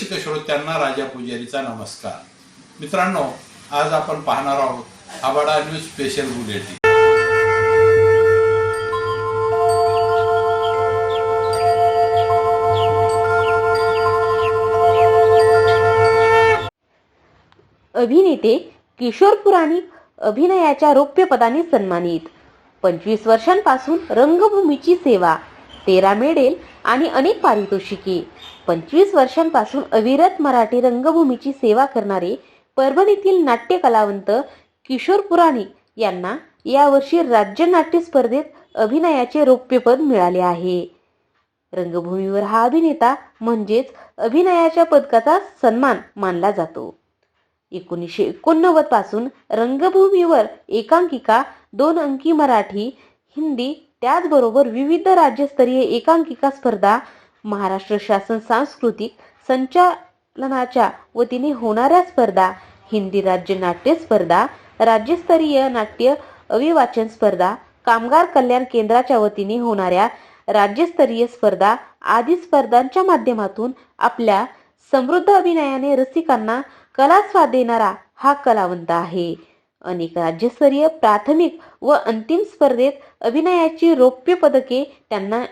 रसिक श्रोत्यांना राजा पुजारीचा नमस्कार. मित्रांनो आज आपण पाहणार आहोत आबाडा न्यूज स्पेशल बुलेटिन अभिनेते किशोर पुराणिक अभिनयाच्या रौप्य पदाने सन्मानित. पंचवीस वर्षांपासून रंगभूमीची सेवा तेरा मेडेल आणि अनेक पारितोषिके. पंचवीस वर्षांपासून अविरत मराठी रंगभूमीची सेवा करणारे परभणीतील नाट्य कलावंत किशोर पुराणिक यांना यावर्षी राज्य नाट्य स्पर्धेत अभिनयाचे रौप्यपद मिळाले आहे. रंगभूमीवर हा अभिनेता म्हणजेच अभिनयाच्या पदकाचा सन्मान मानला जातो. एकोणीसशे एकोणनव्वदपासून रंगभूमीवर एकांकिका दोन अंकी मराठी हिंदी त्याचबरोबर विविध राज्यस्तरीय एकांकिका स्पर्धा महाराष्ट्र शासन सांस्कृतिक संचालनाच्या वतीने होणाऱ्या स्पर्धा हिंदी राज्य नाट्य स्पर्धा राज्यस्तरीय नाट्य अभिवाचन स्पर्धा कामगार कल्याण केंद्राच्या वतीने होणाऱ्या राज्यस्तरीय स्पर्धा आदी स्पर्धांच्या माध्यमातून आपल्या समृद्ध अभिनयाने रसिकांना कलास्वाद देणारा हा कलावंत आहे. अनेक राज्यस्तरीय प्राथमिक व अंतिम स्पर्धेत अभिनयाची रौप्य पदके त्यांना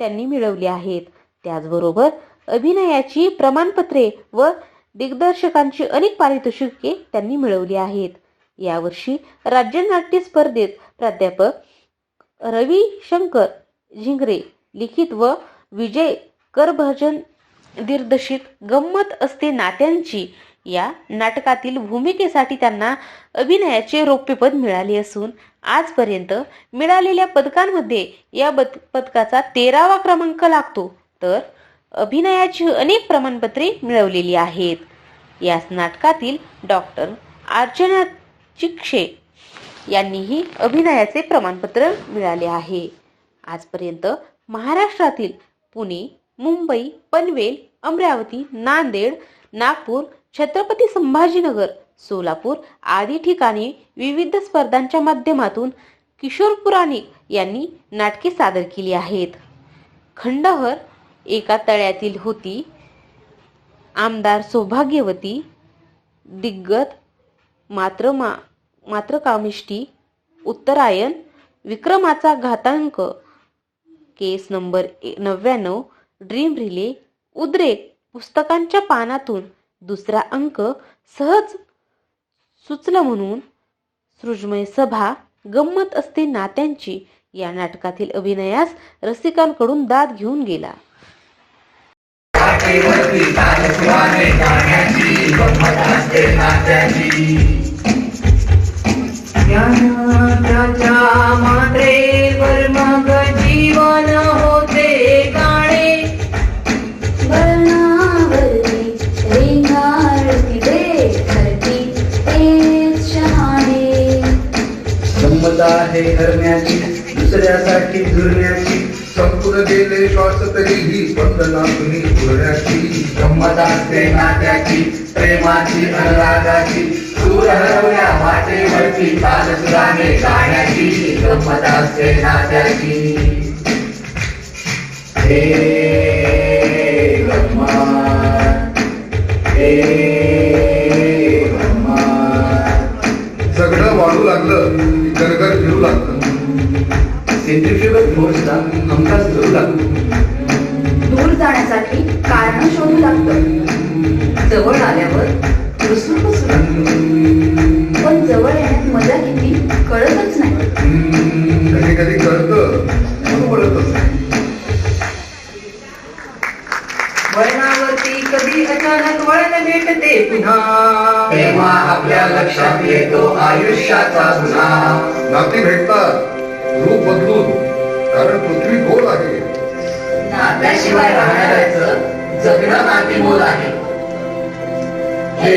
त्यांनी मिळवली आहेत. त्याचबरोबर अभिनयाची प्रमाणपत्रे व दिग्दर्शकांची अनेक पारितोषिके त्यांनी मिळवली आहेत. यावर्षी राज्य नाट्य स्पर्धेत प्राध्यापक रवी शंकर झिंगरे लिखित व विजय करभजन दिग्दर्शित गंमत असते नात्यांची या नाटकातील भूमिकेसाठी त्यांना अभिनयाचे रौप्यपद मिळाले असून आजपर्यंत मिळालेल्या पदकांमध्ये या बद पदकाचा तेरावा क्रमांक लागतो. तर अभिनयाची अनेक प्रमाणपत्रे मिळवलेली आहेत. या नाटकातील डॉक्टर अर्चना चिक्षे यांनीही अभिनयाचे प्रमाणपत्र मिळाले आहे. आजपर्यंत महाराष्ट्रातील पुणे मुंबई पनवेल अमरावती नांदेड नागपूर छत्रपती संभाजीनगर सोलापूर आदी ठिकाणी विविध स्पर्धांच्या माध्यमातून किशोर पुराणिक यांनी नाटके सादर केली आहेत. खंडहर एका तळ्यातील होती. आमदार सौभाग्यवती दिग्गत मात्र मा मात्र कामिष्टी उत्तरायण विक्रमाचा घातांक केस नंबर नव्याण्णव ड्रीम रिले उद्रेक पुस्तकांच्या पानातून दुसरा अंक सहज सुचलं म्हणून सृजमय सभा गंमत असते नात्यांची या नाटकातील अभिनयास रसिकांकडून दाद घेऊन गेला. ज्ञानाच्या गंमत आहे हरण्याची दुसऱ्यासाठी धुरण्याची. संपूर्ण गेले श्वास तरीही वंदना तुम्ही पुरण्याची गंमत असते नात्याची प्रेमाची अनुरागाची सूर हरवल्या वाटेवरची काल सुराने गाण्याची गंमत असते नात्याची. हे गंमत हे सगळं वाढू लागलं. की गरगर फिरू लागलं सेंट्रिफ्युगल फोर्सला हमखास धरू लागतो वळणावरती कधी अचानक वळण भेटते पुन्हा? तेव्हा आपल्या लक्षात येतो आयुष्याचा गुन्हा. नाती भेटतात रूप बदलून कारण पृथ्वी गोल आहे. नात्याशिवाय राहणाऱ्याचं जगणं नाती मोल आहे. हे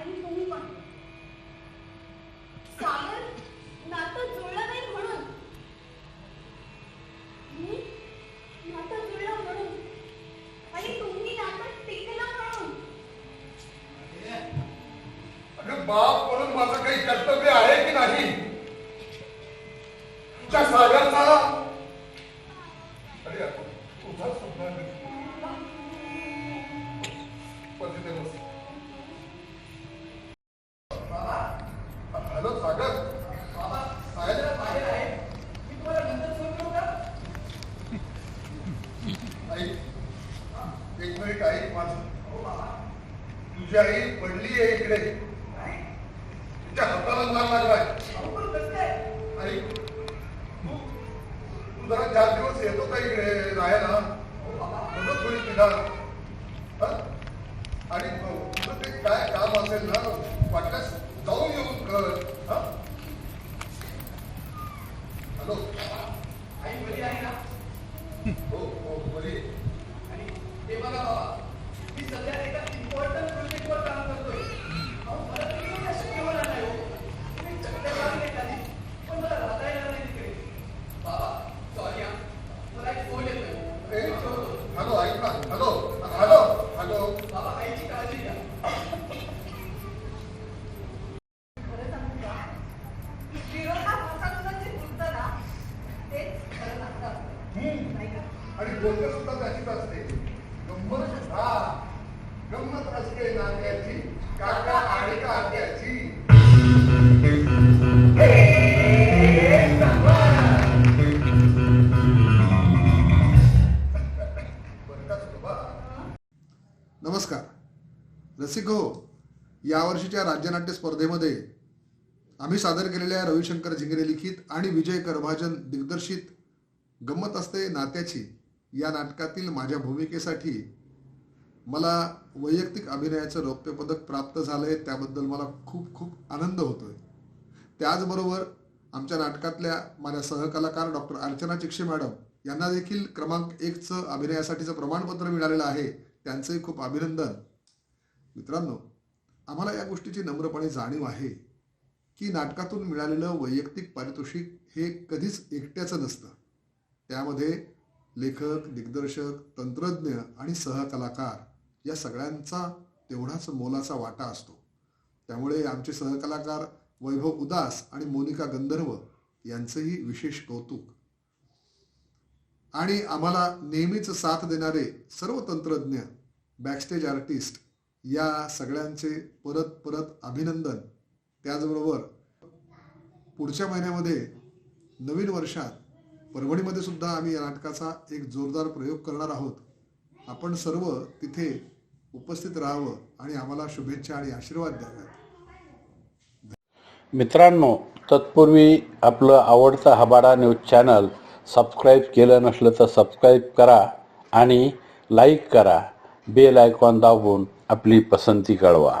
आणि तुम्ही पण. सागर जुळलं नाही म्हणून. मी? जुळलं म्हणून. आणि तुम्ही टिकलं म्हणून. अरे बाप म्हणून माझं काही कर्तव्य आहे की नाही? तुमच्या सागरचा तुझी आई पडली आहे इकडे. तिच्या हाताला मार लागलाय. आई तू तू जरा चार दिवस येतो का इकडे राहायला मदत होईल तिला? आणि तुझं ते काय काम असेल ना वाटल्यास जाऊन येऊन कर. हं? हॅलो? हो हो बरी आहे. ए, हॅलो ऐक ना हॅलो हॅलो हॅलो आणि बोलणं सुद्धा त्याचीच असते गंमत सुद्धा गंमत असते नात्याची काका आणि नमस्कार. रसिक हो यावर्षीच्या राज्यनाट्य स्पर्धेमध्ये आम्ही सादर केलेल्या रविशंकर झिंगरे लिखित आणि विजय करभाजन दिग्दर्शित गंमत असते नात्याची या नाटकातील माझ्या भूमिकेसाठी मला वैयक्तिक अभिनयाचं रौप्य पदक प्राप्त झालंय त्याबद्दल मला खूप खूप आनंद होतोय. त्याचबरोबर आमच्या नाटकातल्या माझ्या सहकलाकार डॉक्टर अर्चना चिक्षे मॅडम यांना देखील क्रमांक एकचं अभिनयासाठीचं प्रमाणपत्र मिळालेलं आहे. त्यांचंही खूप अभिनंदन. मित्रांनो आम्हाला या गोष्टीची नम्रपणे जाणीव आहे की नाटकातून मिळालेलं वैयक्तिक पारितोषिक हे कधीच एकट्याचं नसतं. त्यामध्ये लेखक दिग्दर्शक तंत्रज्ञ आणि सहकलाकार या सगळ्यांचा तेवढाच मोलाचा वाटा असतो. त्यामुळे आमचे सहकलाकार वैभव उदास आणि मोनिका गंधर्व यांचंही विशेष कौतुक. आणि आम्हाला नेहमीच साथ देणारे सर्व तंत्रज्ञ बॅकस्टेज आर्टिस्ट या सगळ्यांचे परत परत अभिनंदन. त्याचबरोबर पुढच्या महिन्यामध्ये नवीन वर्षात परभणीमध्ये सुद्धा आम्ही या नाटकाचा एक जोरदार प्रयोग करणार आहोत. आपण सर्व तिथे उपस्थित राहावं आणि आम्हाला शुभेच्छा आणि आशीर्वाद द्याव्यात मित्रांनो तत्पूर्वी आपलं आवडतं हबाडा न्यूज चॅनल सबस्क्राईब केलं नसलं तर सबस्क्राईब करा आणि लाईक करा. बेल आयकॉन दाबून आपली पसंती कळवा.